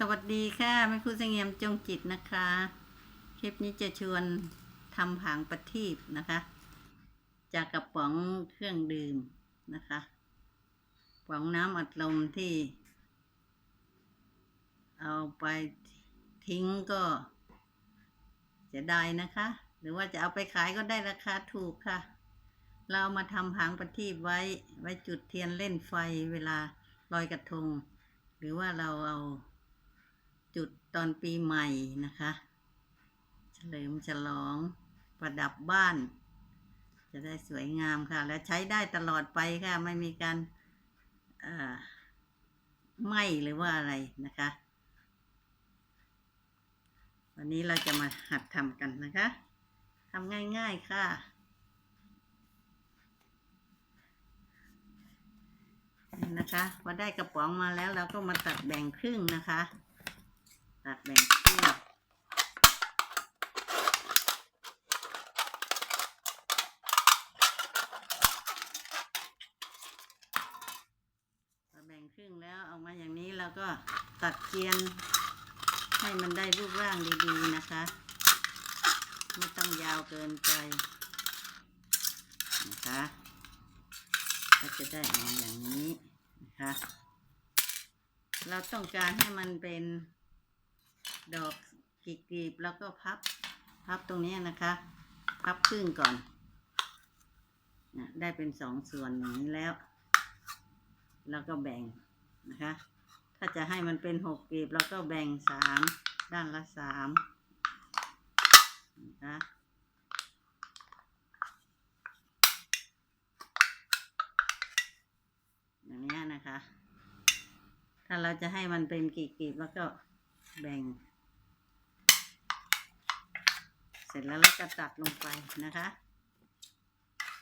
สวัสดีค่ะแม่ครูเสงี่ยมจงจิตนะคะ คลิปนี้จะชวนทำผางประทีปนะคะ จากกระป๋องเครื่องดื่มนะคะกระป๋องน้ำอัดลมที่ เอาไปทิ้งก็เสียดายนะคะ หรือว่าจะเอาไปขายก็ได้ราคาถูกค่ะ เรามาทำผางประทีปไว้ไว้จุดเทียนเล่นไฟเวลาลอยกระทง หรือว่าเราเอา จุดตอนปีใหม่นะคะ เฉลิมฉลองประดับบ้าน จะได้สวยงามค่ะ และใช้ได้ตลอดไปค่ะ ไม่มีการไหม้หรือว่าอะไรนะคะ วันนี้เราจะมาหัดทำกันนะคะทำง่าย ๆค่ะนะคะพอได้กระป๋องมาแล้วเราก็มาตัดแบ่งครึ่งนะคะ ตัดแบ่งครึ่งแบ่งครึ่งแล้วเอามาอย่างนี้เราก็ตัดเกียน ให้มันได้รูปร่างดีๆนะคะ ไม่ต้องยาวเกินไปนะคะก็จะได้ออกมาอย่างนี้นะคะ เราต้องการให้มันเป็น ดอกกลีบๆแล้วก็พับพับตรงนี้นะคะ พับครึ่งก่อนนะได้เป็นสองส่วนอย่างนี้แล้ว แล้วก็แบ่งนะคะ ถ้าจะให้มันเป็นหกกลีบเราก็แบ่งสามด้านละสามนะคะอย่างนี้นะคะ ถ้าเราจะให้มันเป็นกลีบๆแล้วก็แบ่ง เส ร็จแล้วเราก็ตัดลงไปนะคะ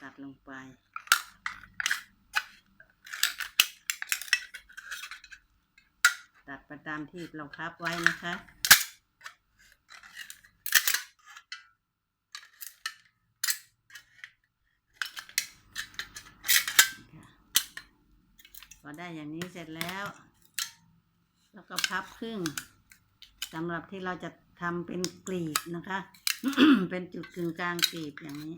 ตัดลงไป ตัดไปตามที่เราพับไว้นะคะพอได้อย่างนี้เสร็จแล้ว แล้วก็พับครึ่งสำหรับที่เราจะทำเป็นกลีบนะคะ เป็นจุดกึ่งกลางกลีบอย่างนี้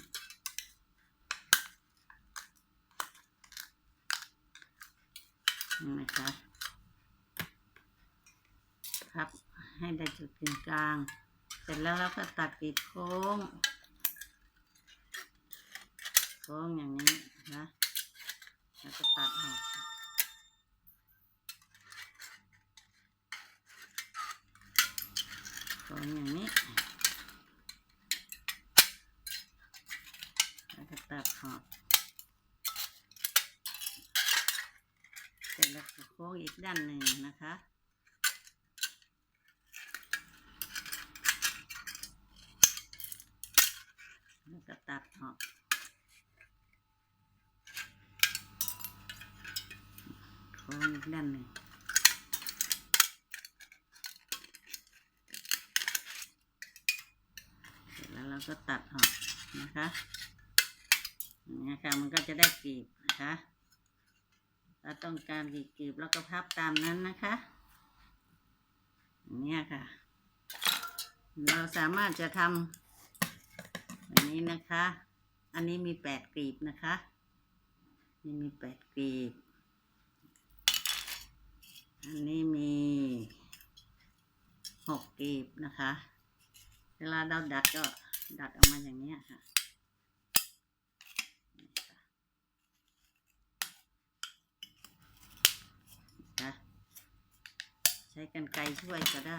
นี่นะคะพับให้ได้จุดกึ่งกลาง เสร็จแล้วเราก็ตัดกลีบโค้ง โค้งอย่างนี้นะ แล้วก็ตัดออกโค้งอย่างนี้ แล้วก็ตัดออกเสร็จแล้วก็โค้ง อีกด้านหนึ่งนะคะแล้วก็ตัดออกโค้งอีกด้านหนึ่งเสร็จแล้วเราก็ตัดออกนะคะอย่นี้ยค่ะมันก็จะได้กลีบนะคะ เราต้องการกี่กลีบเราก็พับตามนั้นนะคะอย่างนี้ยค่ะ เราสามารถจะทำอย่างนี้นะคะ อันนี้มีแปดกลีบนะคะนี่มีแปดกลีบ อันนี้มีหกกลีบนะคะ เวลาเราดัดก็ดัดออกมาอย่างนี้ยค่ะนี่ค่ะนะคะ ใช้กันไกรช่วยก็ได้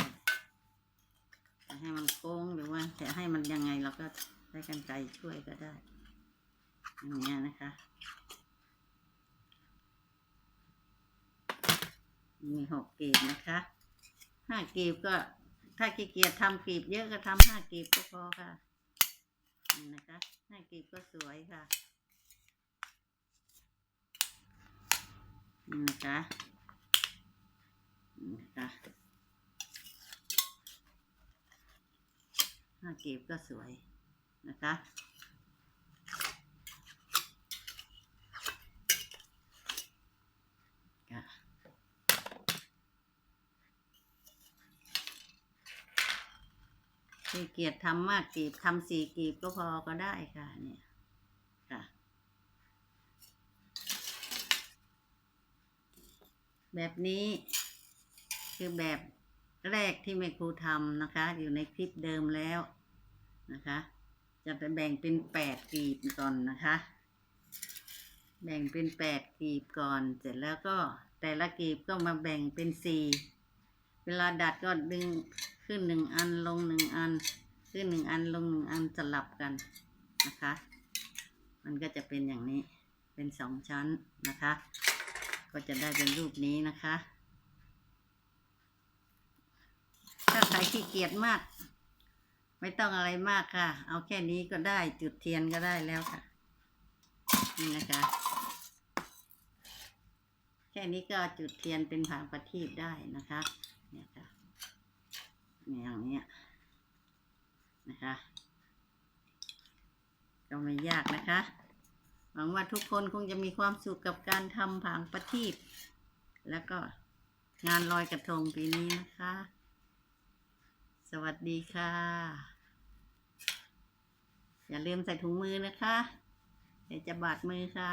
จะให้มันโค้งหรือว่าจะให้มันยังไงเราก็ใช้กันไกรช่วยก็ได้อย่างเงี้ยนะคะมีหกกลีบนะคะห้ากลีบก็ถ้าขี้เกียจทำกลีบเยอะก็ทำห้ากลีบก็พอค่ะนี่นะคะห้ากลีบก็สวยค่ะนี่นะคะนี่นะคะ กีบก็สวยนะคะค่ะขี้เกียจทำมากกีบทำสี่กีบก็พอก็ได้ค่ะเนี่ยค่ะ แบบนี้คือแบบแรกที่แม่ครูทำนะคะ อยู่ในคลิปเดิมแล้ว นะคะ จะไปแบ่งเป็นแปดกลีบก่อนนะคะ แบ่งเป็นแปดกลีบก่อน เสร็จแล้วก็แต่ละกลีบก็มาแบ่งเป็นสี่เวลาดัดก็ดึงขึ้นหนึ่งอันลงหนึ่งอัน ขึ้นหนึ่งอันลงหนึ่งอันสลับกันนะคะ มันก็จะเป็นอย่างนี้เป็นสองชั้นนะคะ ก็จะได้เป็นรูปนี้นะคะ ถ้าใครขี้เกียจมาก ไม่ต้องอะไรมากค่ะ เอาแค่นี้ก็ได้จุดเทียนก็ได้แล้วค่ะ นี่นะคะ แค่นี้ก็จุดเทียนเป็นผางประทีปได้นะคะ เนี่ยค่ะนี่อย่างเนี้ยนะคะ ก็ไม่ยากนะคะ หวังว่าทุกคนคงจะมีความสุขกับการทำผางประทีปแล้วก็งานลอยกระทงปีนี้นะคะ สวัสดีค่ะ อย่าลืมใส่ถุงมือนะคะ เดี๋ยวจะบาดมือค่ะ